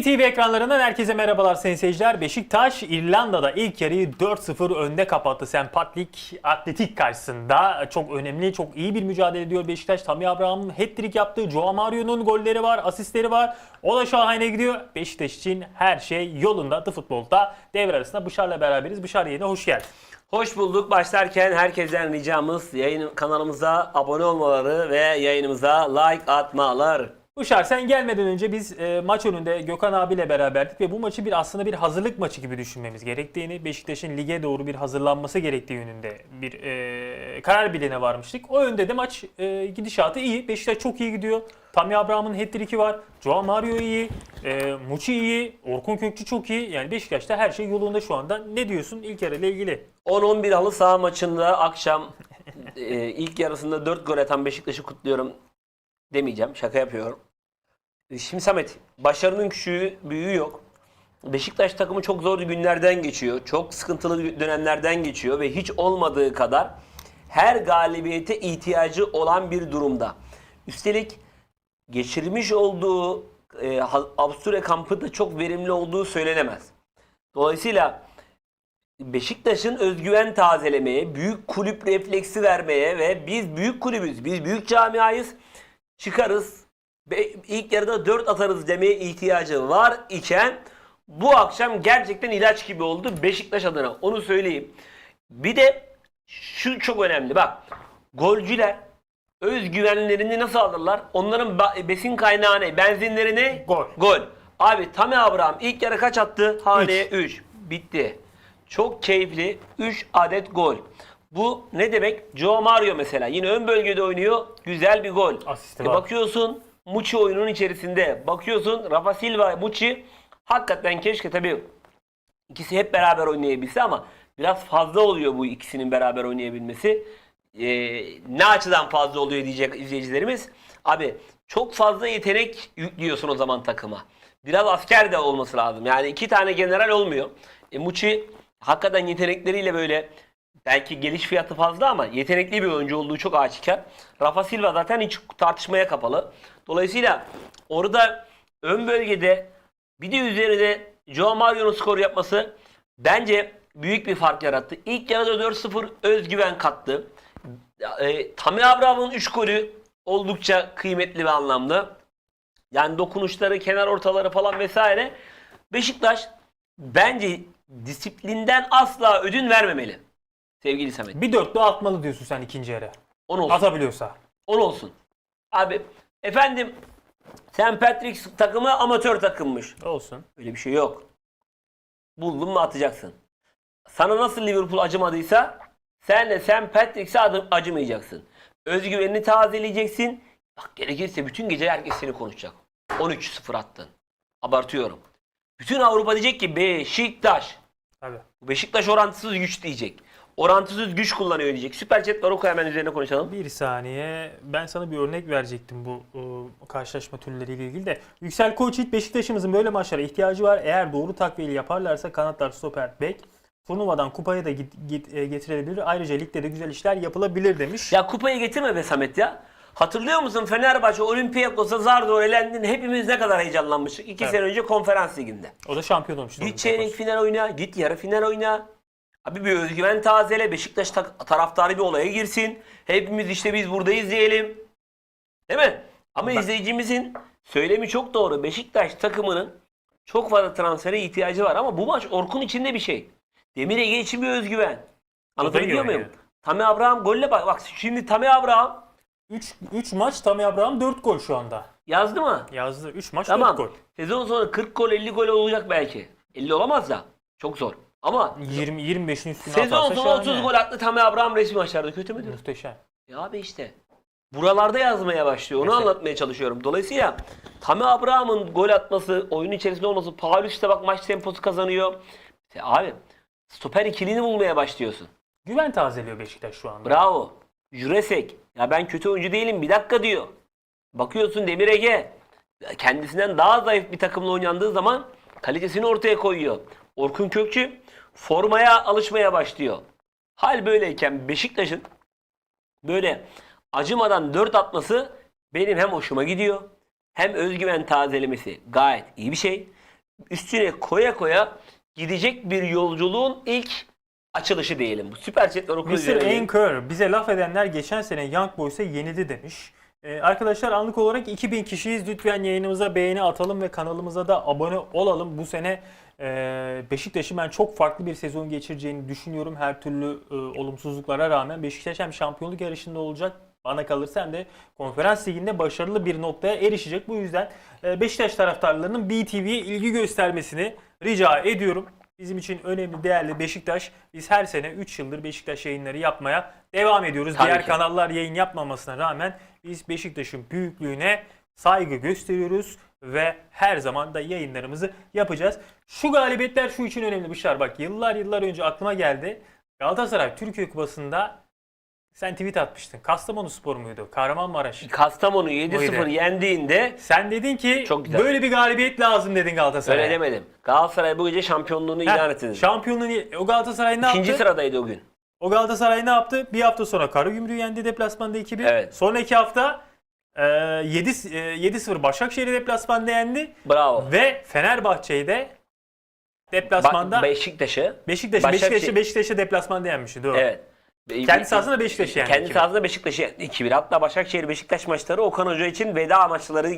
BTV ekranlarından herkese merhabalar sayın seyirciler. Beşiktaş İrlanda'da ilk yarıyı 4-0 önde kapattı. St. Patrick Atletik karşısında. Çok önemli, çok iyi bir mücadele ediyor Beşiktaş. Tammy Abraham hat-trick yaptı. Joao Mario'nun golleri var, asistleri var. O da şahane gidiyor. Beşiktaş için her şey yolunda. The Futbol'da devre arasında Bışar'la beraberiz. Bışar yerine hoş geldin. Hoş bulduk. Başlarken herkesten ricamız yayın kanalımıza abone olmaları ve yayınımıza like atmalar. Bışar sen gelmeden önce biz e, maç önünde Gökhan abiyle beraberdik ve bu maçı bir aslında bir hazırlık maçı gibi düşünmemiz gerektiğini, Beşiktaş'ın lige doğru bir hazırlanması gerektiği yönünde bir e, karar birliğine varmıştık. O yönde de maç e, gidişatı iyi. Beşiktaş çok iyi gidiyor. Tammy Abraham'ın hat-trick'i var. Joao Mario iyi. E, Muçi iyi. Orkun Kökçü çok iyi. Yani Beşiktaş'ta her şey yolunda şu anda. Ne diyorsun ilk yarıyla ilgili? 10-11 halı saha maçında akşam e, ilk yarısında 4 gol atan Beşiktaş'ı kutluyorum demeyeceğim. Şaka yapıyorum. E, Şimdi Samet, başarının küçüğü, büyüğü yok. Beşiktaş takımı çok zor günlerden geçiyor. Çok sıkıntılı dönemlerden geçiyor ve hiç olmadığı kadar her galibiyete ihtiyacı olan bir durumda. Üstelik geçirmiş olduğu e, Avusturya kampı da çok verimli olduğu söylenemez. Dolayısıyla Beşiktaş'ın özgüven tazelemeye, büyük kulüp refleksi vermeye ve biz büyük kulübüz, biz büyük camiayız, çıkarız, ilk yarıda 4 atarız demeye ihtiyacı var iken bu akşam gerçekten ilaç gibi oldu Beşiktaş adına. Onu söyleyeyim. Bir de şu çok önemli bak. Golcüler özgüvenlerini nasıl alırlar? Onların besin kaynağı ne? Benzinleri ne? Gol. Gol. Abi Tammy Abraham ilk yarı kaç attı? Haneye 3. Bitti. Çok keyifli 3 adet gol. Bu ne demek? Joe Mario mesela yine ön bölgede oynuyor. Güzel bir gol. Asisti E var. bakıyorsun Muçi oyunun içerisinde. Bakıyorsun Rafa Silva, Muçi hakikaten keşke tabii ikisi hep beraber oynayabilse ama biraz fazla oluyor bu ikisinin beraber oynayabilmesi. Ee, ne açıdan fazla oluyor diyecek izleyicilerimiz. Abi çok fazla yetenek yüklüyorsun o zaman takıma. Biraz asker de olması lazım. Yani iki tane general olmuyor. E, Muçi hakikaten yetenekleriyle böyle belki geliş fiyatı fazla ama yetenekli bir oyuncu olduğu çok aşikar. Rafa Silva zaten hiç tartışmaya kapalı. Dolayısıyla orada ön bölgede bir de üzerine Joao Mario'nun skor yapması bence büyük bir fark yarattı. İlk yarıda 4-0 özgüven kattı. E, Tammy Abraham'ın 3 golü oldukça kıymetli ve anlamlı. Yani dokunuşları, kenar ortaları falan vesaire. Beşiktaş bence disiplinden asla ödün vermemeli. Sevgili Samet. Bir dörtlü atmalı diyorsun sen ikinci yarı. 10 olsun. Atabiliyorsa. 10 olsun. Abi efendim St. Patrick's takımı amatör takımmış. Olsun. Öyle bir şey yok. Buldun mu atacaksın. Sana nasıl Liverpool acımadıysa sen de St. Patrick's'e acımayacaksın. Özgüvenini tazeleyeceksin. Bak gerekirse bütün gece herkes seni konuşacak. 13-0 attın. Abartıyorum. Bütün Avrupa diyecek ki Beşiktaş. Tabii. Beşiktaş orantısız güç diyecek. Orantısız güç kullanıyor diyecek. Süper chat var oku hemen üzerine konuşalım. Bir saniye. Ben sana bir örnek verecektim bu e, karşılaşma türleriyle ilgili de. Yüksel Koçyiğit Beşiktaş'ımızın böyle maçlara ihtiyacı var. Eğer doğru takviyeli yaparlarsa kanatlar, stoper, bek turnuvadan kupaya da git, git- e, getirebilir. Ayrıca ligde de güzel işler yapılabilir demiş. Ya kupayı getirme be Samet ya. Hatırlıyor musun Fenerbahçe Olympiakos'a zar zor elendin. Hepimiz ne kadar heyecanlanmıştık. İki Evet. sene önce konferans liginde. O da şampiyon olmuş. Git çeyrek final oyna, git yarı final oyna. Abi bir özgüven tazele, Beşiktaş ta- taraftarı bir olaya girsin. Hepimiz işte biz buradayız diyelim. Değil mi? Ama Ben- izleyicimizin söylemi çok doğru. Beşiktaş takımının çok fazla transfere ihtiyacı var ama bu maç Orkun içinde bir şey. Demir Ege için bir özgüven. Anlatabiliyor muyum? yani. Tammy Abraham golle bak. Bak şimdi Tammy Abraham 3 3 maç Tammy Abraham 4 gol şu anda. yazdı mı? Yazdı. 3 maç Tamam. 4 gol. Sezon sonu 40 gol 50 gol olacak belki. 50 olamaz da. Çok zor. Ama 20 25'in üstüne sezon sonu şahane. 30 gol attı Tammy Abraham resmi maçlarda kötü müdür? Muhteşem. Ya abi işte. Buralarda yazmaya başlıyor. Onu Mesela- anlatmaya çalışıyorum. Dolayısıyla Tammy Abraham'ın gol atması, oyun içerisinde olması, Paulus işte bak maç temposu kazanıyor. İşte abi stoper ikilini bulmaya başlıyorsun. Güven tazeliyor Beşiktaş şu anda. Bravo. Juresek. Ya ben kötü oyuncu değilim bir dakika diyor. Bakıyorsun Demir Ege. Kendisinden daha zayıf bir takımla oynandığı zaman kalitesini ortaya koyuyor. Orkun Kökçü formaya alışmaya başlıyor. Hal böyleyken Beşiktaş'ın böyle acımadan 4 atması benim hem hoşuma gidiyor hem özgüven tazelemesi gayet iyi bir şey. üstüne koya koya gidecek bir yolculuğun ilk açılışı diyelim. Bu süper chatler okul Mr. Anchor bize laf edenler geçen sene Young Boys'a yenildi demiş. Ee, arkadaşlar anlık olarak 2000 kişiyiz. Lütfen yayınımıza beğeni atalım ve kanalımıza da abone olalım. Bu sene Beşiktaş'ın ben çok farklı bir sezon geçireceğini düşünüyorum. Her türlü e, olumsuzluklara rağmen Beşiktaş hem şampiyonluk yarışında olacak bana kalırsa hem de konferans liginde başarılı bir noktaya erişecek. Bu yüzden e, Beşiktaş taraftarlarının BTV'ye ilgi göstermesini rica ediyorum. Bizim için önemli, değerli Beşiktaş. Biz her sene 3 yıldır Beşiktaş yayınları yapmaya devam ediyoruz. Tabii Diğer ki. kanallar yayın yapmamasına rağmen biz Beşiktaş'ın büyüklüğüne saygı gösteriyoruz ve her zaman da yayınlarımızı yapacağız. Şu galibiyetler şu için önemli Bışar. Bak yıllar yıllar önce aklıma geldi. Galatasaray Türkiye Kupası'nda sen tweet atmıştın. Kastamonu Spor muydu? Kahramanmaraş. Kastamonu 7-0 Buydu. yendiğinde Sen dedin ki Çok güzel. böyle bir galibiyet lazım dedin Galatasaray'a. öyle demedim. Galatasaray bu gece şampiyonluğunu Heh, ilan etti. Şampiyonluğunu o Galatasaray ne İkinci yaptı? sıradaydı o gün. O Galatasaray ne yaptı? Bir hafta sonra Karagümrük'ü yendi deplasmanda 2-1. Evet. Sonraki hafta e, 7 e, 7-0 Başakşehir'i deplasmanda yendi Bravo. ve Fenerbahçe'yi de deplasmanda Bak, Beşiktaş'ı Beşiktaş Başakşehir- Beşiktaş'ı Beşiktaş'ı deplasmanda yenmişti. Doğru. Evet. Kendi sahasında Beşiktaş'ı yendi. Kendi 2-1. sahasında Beşiktaş'ı yendi 2-1. Hatta Başakşehir Beşiktaş maçları Okan Hoca için veda maçları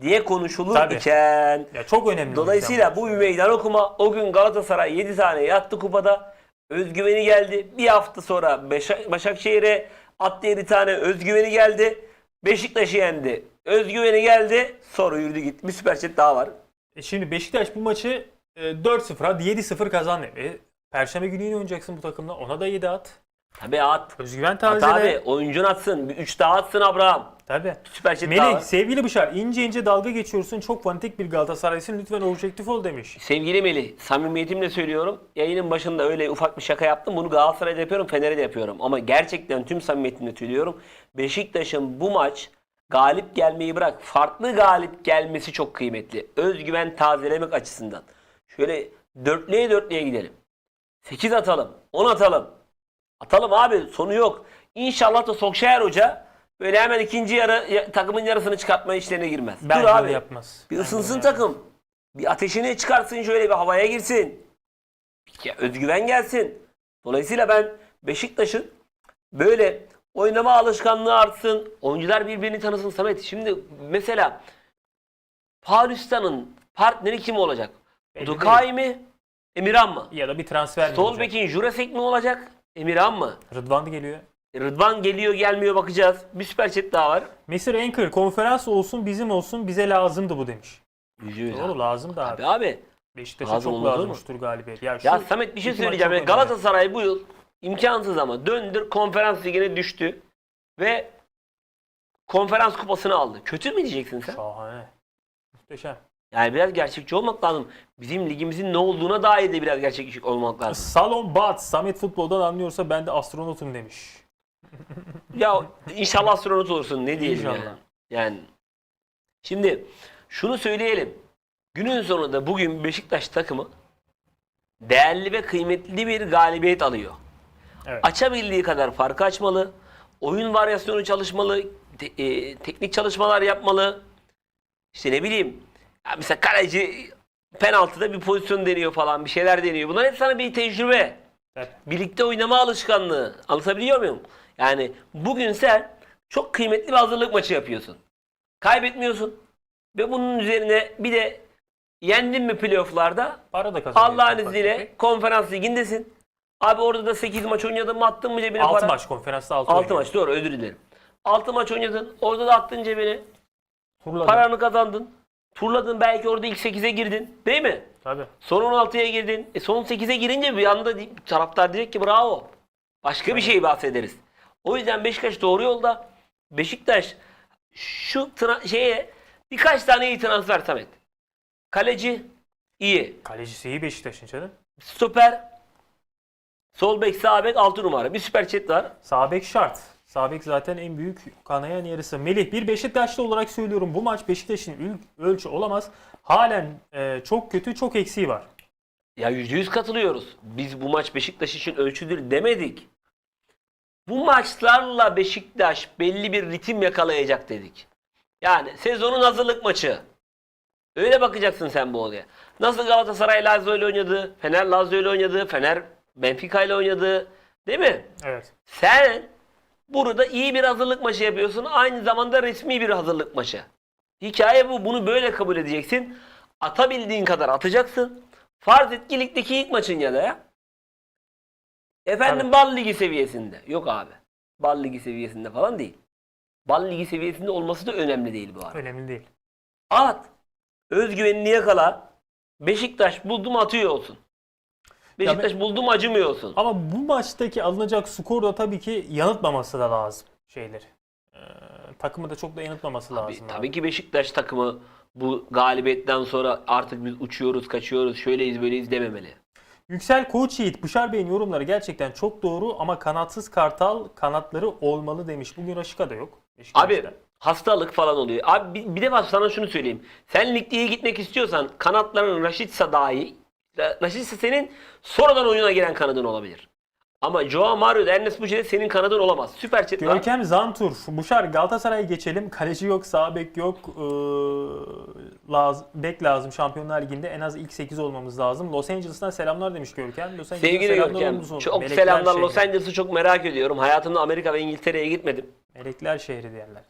diye konuşulur Tabii. iken Ya çok önemli. dolayısıyla bu meydan okuma. O gün Galatasaray 7 tane yattı kupada. Özgüveni geldi. Bir hafta sonra Beşa- Başakşehir'e attı 7 tane özgüveni geldi. Beşiktaş'ı yendi. Özgüveni geldi. Sonra yürüdü gitti. Bir süper chat daha var. E şimdi Beşiktaş bu maçı e, 4-0 hadi 7-0 kazandı. E, Perşembe günü yine oynayacaksın bu takımla. Ona da 7 at. Tabii at. Özgüven At tazele. abi. Oyuncun atsın. 3 daha atsın Abraham. Tabii. Süper chat daha Melih var. sevgili Bışar ince ince dalga geçiyorsun. Çok fanatik bir Galatasaraylısın. Lütfen objektif ol demiş. Sevgili Melih, samimiyetimle söylüyorum. Yayının başında öyle ufak bir şaka yaptım. Bunu Galatasaray'da yapıyorum, Fener'e de yapıyorum. Ama gerçekten tüm samimiyetimle söylüyorum. Beşiktaş'ın bu maç galip gelmeyi bırak. Farklı galip gelmesi çok kıymetli. Özgüven tazelemek açısından. Şöyle dörtlüye dörtlüye gidelim. 8 atalım, 10 atalım. Atalım abi sonu yok. İnşallah da Sokşayer Hoca böyle hemen ikinci yarı ya- takımın yarısını çıkartma işlerine girmez. Bence Dur abi. yapmaz. Bir ısınsın takım. Bir ateşini çıkarsın şöyle bir havaya girsin. Ya özgüven gelsin. Dolayısıyla ben Beşiktaş'ın böyle oynama alışkanlığı artsın. Oyuncular birbirini tanısın Samet. Şimdi mesela Paulista'nın partneri kim olacak? Belli Dukay mı? Emirhan mı? Ya da bir transfer mi bekin Jurasek mi olacak? Emirhan mı? Rıdvan da geliyor. Rıdvan geliyor gelmiyor bakacağız. Bir süper chat daha var. Mr. Anchor konferans olsun bizim olsun bize lazımdı bu demiş. Yüzüyor Doğru lazım da abi. Abi abi. Beşiktaş'a Lazım çok olmaz şutur galibiyet. Ya, şu Ya Samet bir şey iki maç söyleyeceğim. çok önemli. Galatasaray bu yıl imkansız ama döndür konferans ligine düştü ve konferans kupasını aldı. Kötü mü diyeceksin sen? Şahane. Muhteşem. Yani biraz gerçekçi olmak lazım. Bizim ligimizin ne olduğuna dair de biraz gerçekçi olmak lazım. Salon Bat, Samet futboldan anlıyorsa ben de astronotum demiş. ya inşallah astronot olursun ne diyelim İnşallah. yani. Yani şimdi şunu söyleyelim. Günün sonunda bugün Beşiktaş takımı değerli ve kıymetli bir galibiyet alıyor. Evet. Açabildiği kadar farkı açmalı. Oyun varyasyonu çalışmalı. te- e, teknik çalışmalar yapmalı. İşte ne bileyim. Ya mesela kaleci penaltıda bir pozisyon deniyor falan. Bir şeyler deniyor. Bunlar hep sana bir tecrübe. Evet. Birlikte oynama alışkanlığı. Anlatabiliyor muyum? Yani bugün sen çok kıymetli bir hazırlık maçı yapıyorsun. Kaybetmiyorsun. Ve bunun üzerine bir de yendin mi playofflarda Para da kazanıyor. Allah'ın izniyle konferans ligindesin. Abi orada da 8 maç oynadın mı attın mı cebine 6 para? maç konferansta 6 6 maç doğru özür dilerim. 6 maç oynadın. Orada da attın cebine. Paranı kazandın. Turladın belki orada ilk 8'e girdin. Değil mi? Tabii. Son 16'ya girdin. E son 8'e girince bir anda taraftar diyecek ki bravo. Başka bir şey bahsederiz. O yüzden Beşiktaş doğru yolda. Beşiktaş şu şeye birkaç tane iyi transfer Samet. Kaleci iyi. Kalecisi iyi Beşiktaş'ın canım. Stoper sol bek sağ bek 6 numara. Bir süper chat var. Sağ bek şart. Sağ bek zaten en büyük kanayan yarısı. Melih bir Beşiktaşlı olarak söylüyorum bu maç Beşiktaş'ın ölçü olamaz. Halen e, çok kötü çok eksiği var. Ya %100 katılıyoruz. Biz bu maç Beşiktaş için ölçüdür demedik. Bu maçlarla Beşiktaş belli bir ritim yakalayacak dedik. Yani sezonun hazırlık maçı. Öyle bakacaksın sen bu olaya. Nasıl Galatasaray Lazio ile oynadı, Fener Lazio ile oynadı, Fener Benfica ile oynadı. Değil mi? Evet. Sen burada iyi bir hazırlık maçı yapıyorsun. Aynı zamanda resmi bir hazırlık maçı. Hikaye bu. Bunu böyle kabul edeceksin. Atabildiğin kadar atacaksın. Farz et ki ligdeki ilk maçın ya da ya. Efendim Tabii. bal ligi seviyesinde. Yok abi. Bal ligi seviyesinde falan değil. Bal ligi seviyesinde olması da önemli değil bu arada. Önemli değil. At. Özgüvenini yakala. Beşiktaş buldum atıyor olsun. Beşiktaş buldum acımıyor olsun. Ama bu maçtaki alınacak skor da tabii ki yanıltmaması da lazım şeyleri. Ee, takımı da çok da yanıltmaması Tabii, lazım. abi. tabii ki Beşiktaş takımı bu galibiyetten sonra artık biz uçuyoruz, kaçıyoruz, şöyleyiz, böyleyiz dememeli. Yüksel Koç Yiğit, Bışar Bey'in yorumları gerçekten çok doğru ama kanatsız kartal kanatları olmalı demiş. Bugün Raşika da yok. Abi hastalık falan oluyor. Abi bir, bir de bak sana şunu söyleyeyim. Sen ligde iyi gitmek istiyorsan kanatların Raşitsa dahi Raşitsa senin sonradan oyuna giren kanadın olabilir. Ama Joao Mario da Ernest Muçi de senin kanadın olamaz. Süper chat var. Görkem Zantur, Buşar Galatasaray'a geçelim. Kaleci yok, sağ bek yok. Ee, lazım, bek lazım Şampiyonlar Ligi'nde. En az ilk 8 olmamız lazım. Los Angeles'tan selamlar demiş Görkem. Los Angeles'tan Sevgili selamlar Görkem, çok Melekler selamlar. şehri. Los Angeles'ı çok merak ediyorum. Hayatımda Amerika ve İngiltere'ye gitmedim. Melekler şehri diyenler.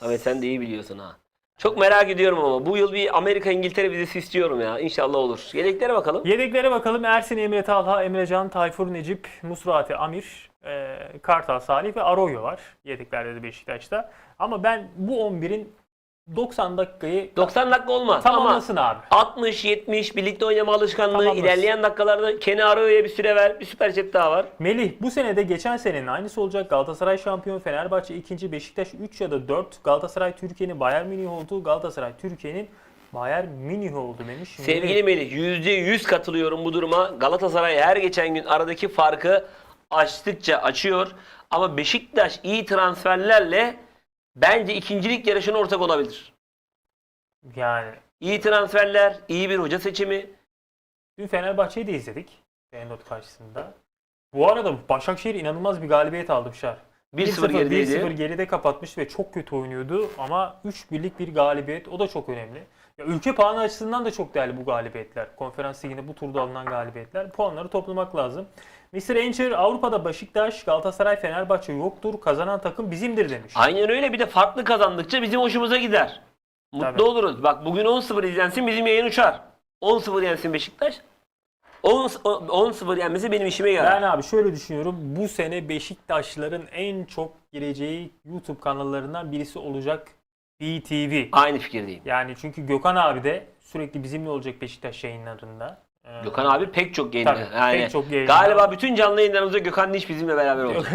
Samet sen de iyi biliyorsun ha. Çok merak ediyorum ama bu yıl bir Amerika İngiltere vizesi istiyorum ya. İnşallah olur. Yedeklere bakalım. Yedeklere bakalım. Ersin, Emre Talha, Emrecan, Tayfur, Necip, Musrati, Amir, e, Kartal, Salih ve Arroyo var. Yedeklerde de Beşiktaş'ta. Ama ben bu 11'in 90 dakikayı 90 dakika olmaz ama tamamlasın abi. 60 70 birlikte oynama alışkanlığı Tamamlasın. ilerleyen dakikalarda Kenny Arroyo'ya bir süre ver. Bir süper chat daha var. Melih bu sene de geçen senenin aynısı olacak. Galatasaray şampiyon, Fenerbahçe ikinci, Beşiktaş 3 ya da 4. Galatasaray Türkiye'nin Bayern Münih olduğu, Galatasaray Türkiye'nin Bayern Münih oldu demiş. Şimdi Sevgili Melih %100 katılıyorum bu duruma. Galatasaray her geçen gün aradaki farkı açtıkça açıyor. Ama Beşiktaş iyi transferlerle bence ikincilik yarışına ortak olabilir. yani İyi transferler, iyi bir hoca seçimi. dün Fenerbahçe'yi de izledik. Feyenoord karşısında. Bu arada Başakşehir inanılmaz bir galibiyet aldı Bişar. 1-0 gerideydi. 1-0 geride kapatmıştı ve çok kötü oynuyordu ama 3 birlik bir galibiyet o da çok önemli. Ya ülke puanı açısından da çok değerli bu galibiyetler. Konferans liginde bu turda alınan galibiyetler. Puanları toplamak lazım. Mr. Ancher Avrupa'da Beşiktaş, Galatasaray, Fenerbahçe yoktur. Kazanan takım bizimdir demiş. Aynen öyle bir de farklı kazandıkça bizim hoşumuza gider. Mutlu Tabii. oluruz. Bak bugün 10-0 izlensin bizim yayın uçar. 10-0 yensin Beşiktaş. 10 10-0 yenmesi benim işime yarar. Ben abi şöyle düşünüyorum. Bu sene Beşiktaşların en çok gireceği YouTube kanallarından birisi olacak BTV. Aynı fikirdeyim. Yani çünkü Gökhan abi de sürekli bizimle olacak Beşiktaş yayınlarında. Ee, Gökhan abi pek çok yayında. Tabii, yani pek çok yayında. Galiba bütün canlı yayınlarımızda Gökhan Diş bizimle beraber oldu.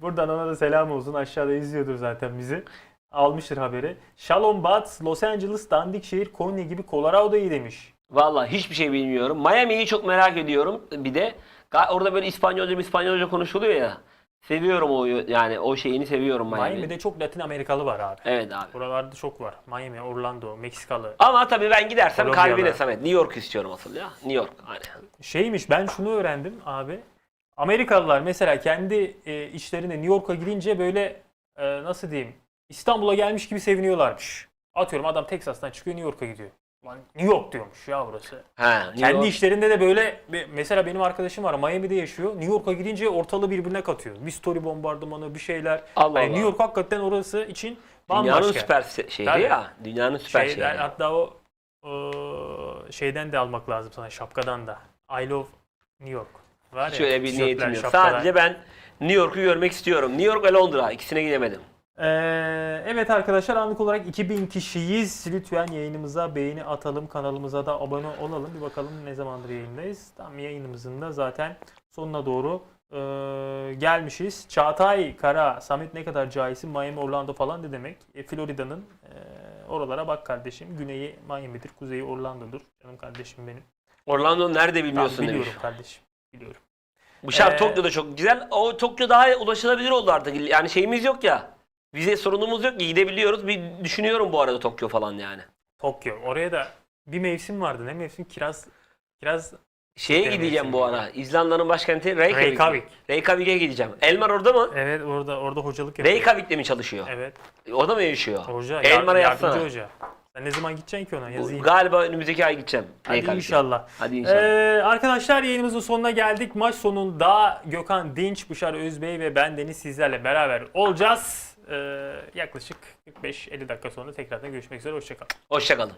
Buradan ona da selam olsun. Aşağıda izliyordur zaten bizi. Almıştır haberi. Shalom Bats, Los Angeles, dandik şehir, Konya gibi Colorado'yu demiş. Vallahi hiçbir şey bilmiyorum. Miami'yi çok merak ediyorum. Bir de orada böyle İspanyolca İspanyolca konuşuluyor ya. Seviyorum o yani o şeyini seviyorum Miami'yi. Miami'de çok Latin Amerikalı var abi. Evet abi. Buralarda çok var. Miami, Orlando, Meksikalı. Ama tabii ben gidersem Kolombiyalı. kalbine Samet. New York istiyorum asıl ya. New York. Aynen. Şeymiş ben şunu öğrendim abi. Amerikalılar mesela kendi e, işlerine New York'a gidince böyle e, nasıl diyeyim İstanbul'a gelmiş gibi seviniyorlarmış. Atıyorum adam Texas'tan çıkıyor New York'a gidiyor. Lan New York diyormuş ya burası. Ha, New Kendi York. işlerinde de böyle mesela benim arkadaşım var Miami'de yaşıyor. New York'a gidince ortalığı birbirine katıyor. Bir story bombardımanı bir şeyler. Allah Hani Allah. New York hakikaten orası için Dünyanın bambaşka. süper se- şehri Tabii. ya. Dünyanın süper Şeyden, şehri. hatta o, şeyden de almak lazım sana şapkadan da. I love New York. Var ya, Şöyle bir niyetim yok. şapkalar. Sadece ben New York'u görmek istiyorum. New York ve Londra. ikisine gidemedim. Ee, evet arkadaşlar anlık olarak 2000 kişiyiz. Lütfen yayınımıza beğeni atalım. Kanalımıza da abone olalım. Bir bakalım ne zamandır yayındayız. Tam yayınımızın da zaten sonuna doğru e, gelmişiz. Çağatay Kara, Samet ne kadar cahisin Miami, Orlando falan ne demek? E, Florida'nın e, oralara bak kardeşim. Güneyi Miami'dir, kuzeyi Orlando'dur. Canım kardeşim benim. Orlando nerede Tamam, bilmiyorsun biliyorum demiş. kardeşim. Biliyorum. Bu şart Ee, Tokyo'da çok güzel. O Tokyo daha ulaşılabilir oldu artık. Yani şeyimiz yok ya. Vize sorunumuz yok ki gidebiliyoruz. Bir düşünüyorum bu arada Tokyo falan yani. Tokyo. Oraya da bir mevsim vardı. Ne mevsim? Kiraz kiraz Şeye gideceğim bu ara. İzlanda'nın başkenti Reykjavik. Reykjavik. Reykjavik'e gideceğim. Elmar orada mı? Evet orada orada hocalık yapıyor. Reykjavik'te mi çalışıyor? Evet. Orada mı yaşıyor? Hoca. Elmar'a yar- yardımcı hoca. Sen ne zaman gideceksin ki ona? Yazayım. Galiba önümüzdeki ay gideceğim. Hadi Reykjavik'e. inşallah. Hadi inşallah. Ee, arkadaşlar yayınımızın sonuna geldik. Maç sonunda Gökhan Dinç, Bışar Özbey ve ben Deniz sizlerle beraber olacağız. Ee, yaklaşık 45-50 dakika sonra tekrardan görüşmek üzere. Hoşçakalın. Hoşçakalın.